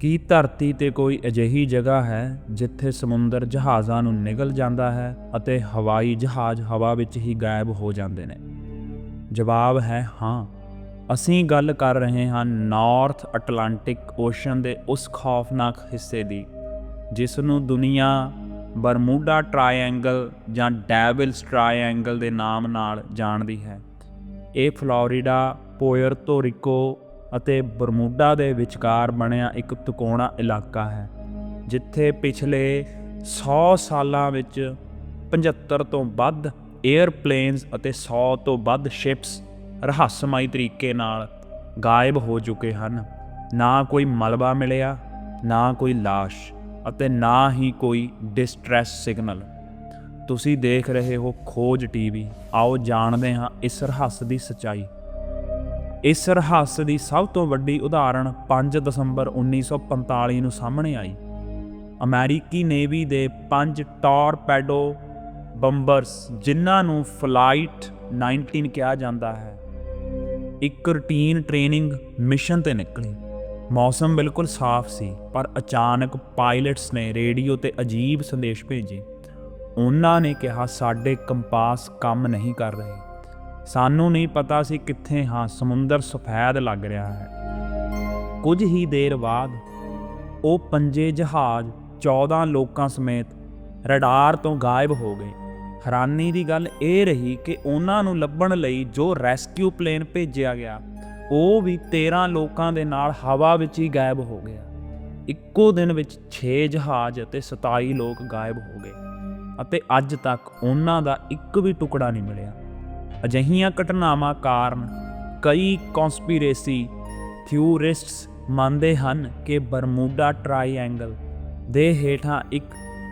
ਕੀ ਧਰਤੀ ਤੇ ਕੋਈ ਅਜਿਹੀ ਜਗ੍ਹਾ ਹੈ ਜਿੱਥੇ ਸਮੁੰਦਰ ਜਹਾਜ਼ਾਂ ਨੂੰ ਨਿਗਲ ਜਾਂਦਾ ਹੈ ਅਤੇ ਹਵਾਈ ਜਹਾਜ਼ ਹਵਾ ਵਿੱਚ ਹੀ ਗਾਇਬ ਹੋ ਜਾਂਦੇ ਨੇ? ਜਵਾਬ ਹੈ ਹਾਂ। ਅਸੀਂ ਗੱਲ ਕਰ ਰਹੇ ਹਾਂ ਨਾਰਥ ਅਟਲਾਂਟਿਕ ਓਸ਼ਨ ਦੇ ਉਸ ਖੌਫਨਾਕ ਹਿੱਸੇ ਦੀ ਜਿਸ ਨੂੰ ਦੁਨੀਆ ਬਰਮੂਡਾ ਟ੍ਰਾਇਐਂਗਲ ਜਾਂ ਡੈਵਿਲਸ ਟ੍ਰਾਇਐਂਗਲ ਦੇ ਨਾਮ ਨਾਲ ਜਾਣਦੀ ਹੈ। ਇਹ ਫਲੋਰੀਡਾ ਪੋਇਰਤੋ ਰਿਕੋ ਅਤੇ ਬਰਮੂਡਾ ਦੇ ਵਿਚਕਾਰ ਬਣਿਆ ਇੱਕ ਤਿਕੋਣਾ ਇਲਾਕਾ ਹੈ, ਜਿੱਥੇ ਪਿਛਲੇ 100 ਸਾਲਾਂ ਵਿੱਚ 75 ਤੋਂ ਵੱਧ 에ਅਰਪਲੇਨਸ ਅਤੇ 100 ਤੋਂ ਵੱਧ ਸ਼ਿਪਸ ਰਹੱਸਮਈ ਤਰੀਕੇ ਨਾਲ ਗਾਇਬ ਹੋ ਚੁੱਕੇ ਹਨ। ਨਾ ਕੋਈ ਮਲਬਾ ਮਿਲਿਆ, ਨਾ ਕੋਈ ਲਾਸ਼ ਅਤੇ ਨਾ ਹੀ ਕੋਈ ਡਿਸਟ੍ਰੈਸ ਸਿਗਨਲ ਤੁਸੀਂ ਦੇਖ ਰਹੇ ਹੋ ਖੋਜ ਟੀਵੀ। ਆਓ ਜਾਣਦੇ ਹਾਂ ਇਸ ਰਹੱਸ ਦੀ ਸਚਾਈ। ਇਸ ਰਹੱਸ ਦੀ ਸਭ ਤੋਂ ਵੱਡੀ ਉਦਾਹਰਣ 5 ਦਸੰਬਰ 1945 ਨੂੰ ਸਾਹਮਣੇ ਆਈ। ਅਮਰੀਕੀ ਨੇਵੀ ਦੇ ਪੰਜ ਟਾਰਪੈਡੋ ਬੰਬਰਸ, ਜਿਨ੍ਹਾਂ ਨੂੰ ਫਲਾਈਟ 19 ਕਿਹਾ ਜਾਂਦਾ ਹੈ, ਇੱਕ ਰੂਟੀਨ ਟ੍ਰੇਨਿੰਗ ਮਿਸ਼ਨ ਤੇ ਨਿਕਲੀ। ਮੌਸਮ ਬਿਲਕੁਲ ਸਾਫ਼ ਸੀ, ਪਰ ਅਚਾਨਕ ਪਾਇਲਟਸ ਨੇ ਰੇਡੀਓ ਤੇ ਅਜੀਬ ਸੰਦੇਸ਼ ਭੇਜੇ। ਉਹਨਾਂ ਨੇ ਕਿਹਾ, ਸਾਡੇ ਕੰਪਾਸ ਕੰਮ ਨਹੀਂ ਕਰ ਰਹੇ। ਸਾਨੂੰ ਨਹੀਂ ਪਤਾ ਸੀ ਕਿੱਥੇ ਹਾਂ, ਸਮੁੰਦਰ ਸਫੈਦ ਲੱਗ ਰਿਹਾ ਹੈ। ਕੁਝ ਹੀ ਦੇਰ ਬਾਅਦ ਉਹ ਪੰਜੇ ਜਹਾਜ਼ 14 ਲੋਕਾਂ ਸਮੇਤ ਰਡਾਰ ਤੋਂ ਗਾਇਬ ਹੋ ਗਏ। ਹੈਰਾਨੀ ਦੀ ਗੱਲ ਇਹ ਰਹੀ ਕਿ ਉਹਨਾਂ ਨੂੰ ਲੱਭਣ ਲਈ ਜੋ ਰੈਸਕਿਊ ਪਲੇਨ ਭੇਜਿਆ ਗਿਆ, ਉਹ ਵੀ 13 ਲੋਕਾਂ ਦੇ ਨਾਲ ਹਵਾ ਵਿੱਚ ਹੀ ਗਾਇਬ ਹੋ ਗਿਆ। ਇੱਕੋ ਦਿਨ ਵਿੱਚ 6 ਜਹਾਜ਼ ਅਤੇ 27 ਲੋਕ ਗਾਇਬ ਹੋ ਗਏ ਅਤੇ ਅੱਜ ਤੱਕ ਉਹਨਾਂ ਦਾ ਇੱਕ ਵੀ ਟੁਕੜਾ ਨਹੀਂ ਮਿਲਿਆ। ਅਜਿਹੀਆਂ ਘਟਨਾਵਾਂ ਕਾਰਨ ਕਈ ਕਨਸਪੀਰੇਸੀ ਥਿਊਰਿਸਟਸ ਮੰਨਦੇ ਹਨ ਕਿ ਬਰਮੂਡਾ ਟ੍ਰਾਈਐਂਗਲ ਦੇ ਹੇਠਾਂ ਇੱਕ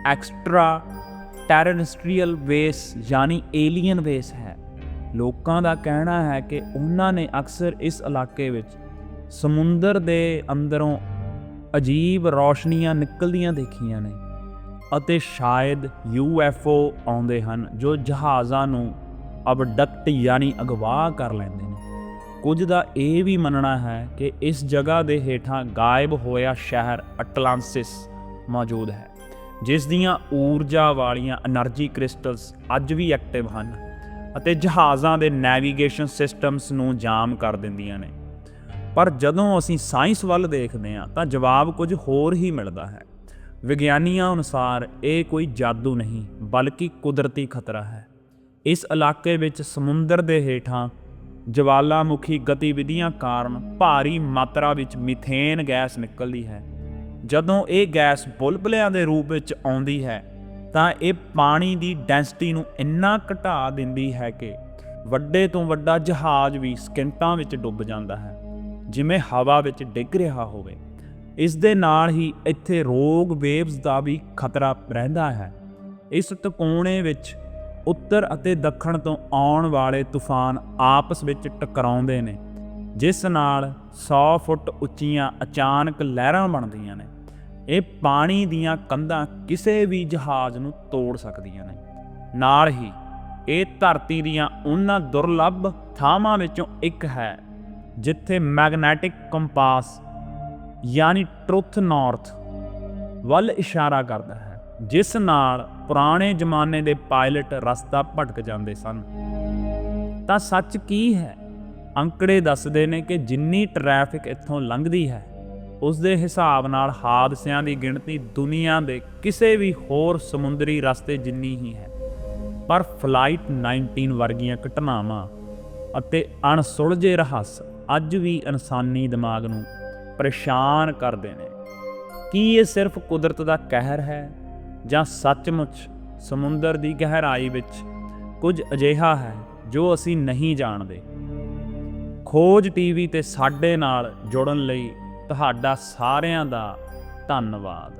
ਐਕਸਟਰਾ ਟੈਰਨਸਟਰੀਅਲ ਵੇਸ ਯਾਨੀ ਏਲੀਅਨ ਵੇਸ ਹੈ। ਲੋਕਾਂ ਦਾ ਕਹਿਣਾ ਹੈ ਕਿ ਉਹਨਾਂ ਨੇ ਅਕਸਰ ਇਸ ਇਲਾਕੇ ਵਿੱਚ ਸਮੁੰਦਰ ਦੇ ਅੰਦਰੋਂ ਅਜੀਬ ਰੌਸ਼ਨੀਆਂ ਨਿਕਲਦੀਆਂ ਦੇਖੀਆਂ ਨੇ ਅਤੇ ਸ਼ਾਇਦ ਯੂਐਫਓ ਆਉਂਦੇ ਹਨ ਜੋ ਜਹਾਜ਼ਾਂ ਨੂੰ ਅਬਡਕਟ ਯਾਨੀ ਅਗਵਾ ਕਰ ਲੈਂਦੇ ਨੇ। ਕੁਝ ਦਾ ਇਹ ਵੀ ਮੰਨਣਾ ਹੈ ਕਿ ਇਸ ਜਗ੍ਹਾ ਦੇ ਹੇਠਾਂ ਗਾਇਬ ਹੋਇਆ ਸ਼ਹਿਰ ਅਟਲਾਂਸਿਸ ਮੌਜੂਦ ਹੈ, ਜਿਸ ਦੀਆਂ ਊਰਜਾ ਵਾਲੀਆਂ એનર્ਜੀ ਕ੍ਰਿਸਟਲਸ ਅੱਜ ਵੀ ਐਕਟਿਵ ਹਨ ਅਤੇ ਜਹਾਜ਼ਾਂ ਦੇ ਨੈਵੀਗੇਸ਼ਨ ਸਿਸਟਮਸ ਨੂੰ ਜਾਮ ਕਰ ਦਿੰਦੀਆਂ ਨੇ। ਪਰ ਜਦੋਂ ਅਸੀਂ ਸਾਇੰਸ ਵੱਲ ਦੇਖਦੇ ਹਾਂ ਤਾਂ ਜਵਾਬ ਕੁਝ ਹੋਰ ਹੀ ਮਿਲਦਾ ਹੈ। ਵਿਗਿਆਨੀਆਂ ਅਨੁਸਾਰ ਇਹ ਕੋਈ ਜਾਦੂ ਨਹੀਂ, ਬਲਕਿ ਕੁਦਰਤੀ ਖਤਰਾ ਹੈ। ਇਸ ਇਲਾਕੇ ਵਿੱਚ ਸਮੁੰਦਰ ਦੇ ਹੇਠਾਂ ਜਵਾਲਾਮੁਖੀ ਗਤੀਵਿਧੀਆਂ ਕਾਰਨ ਭਾਰੀ ਮਾਤਰਾ ਵਿੱਚ ਮੀਥੇਨ ਗੈਸ ਨਿਕਲਦੀ ਹੈ। ਜਦੋਂ ਇਹ ਗੈਸ ਬੁਲਬਲਿਆਂ ਦੇ ਰੂਪ ਵਿੱਚ ਆਉਂਦੀ ਹੈ, ਤਾਂ ਇਹ ਪਾਣੀ ਦੀ ਡੈਂਸਿਟੀ ਨੂੰ ਇੰਨਾ ਘਟਾ ਦਿੰਦੀ ਹੈ ਕਿ ਵੱਡੇ ਤੋਂ ਵੱਡਾ ਜਹਾਜ਼ ਵੀ ਸਕਿੰਟਾਂ ਵਿੱਚ ਡੁੱਬ ਜਾਂਦਾ ਹੈ, ਜਿਵੇਂ ਹਵਾ ਵਿੱਚ ਡਿੱਗ ਰਿਹਾ ਹੋਵੇ। ਇਸ ਦੇ ਨਾਲ ਹੀ ਇੱਥੇ ਰੋਗ ਵੇਵਸ ਦਾ ਵੀ ਖਤਰਾ ਰਹਿੰਦਾ ਹੈ। ਇਸ ਤਕੋਣੇ ਵਿੱਚ ਉੱਤਰ ਅਤੇ ਦੱਖਣ ਤੋਂ ਆਉਣ ਵਾਲੇ ਤੂਫਾਨ ਆਪਸ ਵਿੱਚ ਟਕਰਾਉਂਦੇ ਨੇ, ਜਿਸ ਨਾਲ 100 ਫੁੱਟ ਉੱਚੀਆਂ ਅਚਾਨਕ ਲਹਿਰਾਂ ਬਣਦੀਆਂ ਨੇ। ਇਹ ਪਾਣੀ ਦੀਆਂ ਕੰਧਾਂ ਕਿਸੇ ਵੀ ਜਹਾਜ਼ ਨੂੰ ਤੋੜ ਸਕਦੀਆਂ ਨੇ। ਨਾਲ ਹੀ ਇਹ ਧਰਤੀ ਦੀਆਂ ਉਹਨਾਂ ਦੁਰਲੱਭ ਥਾਵਾਂ ਵਿੱਚੋਂ ਇੱਕ ਹੈ, ਜਿੱਥੇ ਮੈਗਨੈਟਿਕ ਕੰਪਾਸ ਯਾਨੀ ਟਰੁਥ ਨਾਰਥ ਵੱਲ ਇਸ਼ਾਰਾ ਕਰਦਾ ਹੈ, ਜਿਸ ਨਾਲ ਪੁਰਾਣੇ ਜ਼ਮਾਨੇ ਦੇ ਪਾਇਲਟ ਰਸਤਾ ਭਟਕ ਜਾਂਦੇ ਸਨ। ਤਾਂ ਸੱਚ ਕੀ ਹੈ? ਅੰਕੜੇ ਦੱਸਦੇ ਨੇ ਕਿ ਜਿੰਨੀ ਟ੍ਰੈਫਿਕ ਇੱਥੋਂ ਲੰਘਦੀ ਹੈ ਉਸ ਦੇ ਹਿਸਾਬ ਨਾਲ ਹਾਦਸਿਆਂ ਦੀ ਗਿਣਤੀ ਦੁਨੀਆ ਦੇ ਕਿਸੇ ਵੀ ਹੋਰ ਸਮੁੰਦਰੀ ਰਸਤੇ ਜਿੰਨੀ ਹੀ ਹੈ। ਪਰ ਫਲਾਈਟ 19 ਵਰਗੀਆਂ ਘਟਨਾਵਾਂ ਅਤੇ ਅਣਸੁਲਝੇ ਰਹੱਸ ਅੱਜ ਵੀ ਇਨਸਾਨੀ ਦਿਮਾਗ ਨੂੰ ਪਰੇਸ਼ਾਨ ਕਰਦੇ ਨੇ। ਕੀ ਇਹ ਸਿਰਫ ਕੁਦਰਤ ਦਾ ਕਹਿਰ ਹੈ? ਜਾਂ ਸੱਚਮੁੱਚ ਸਮੁੰਦਰ ਦੀ ਗਹਿਰਾਈ ਵਿੱਚ ਕੁਝ ਅਜਿਹਾ ਹੈ ਜੋ ਅਸੀਂ ਨਹੀਂ ਜਾਣਦੇ। ਖੋਜ ਟੀਵੀ ਤੇ ਸਾਡੇ ਨਾਲ ਜੁੜਨ ਲਈ ਤੁਹਾਡਾ ਸਾਰਿਆਂ ਦਾ ਧੰਨਵਾਦ।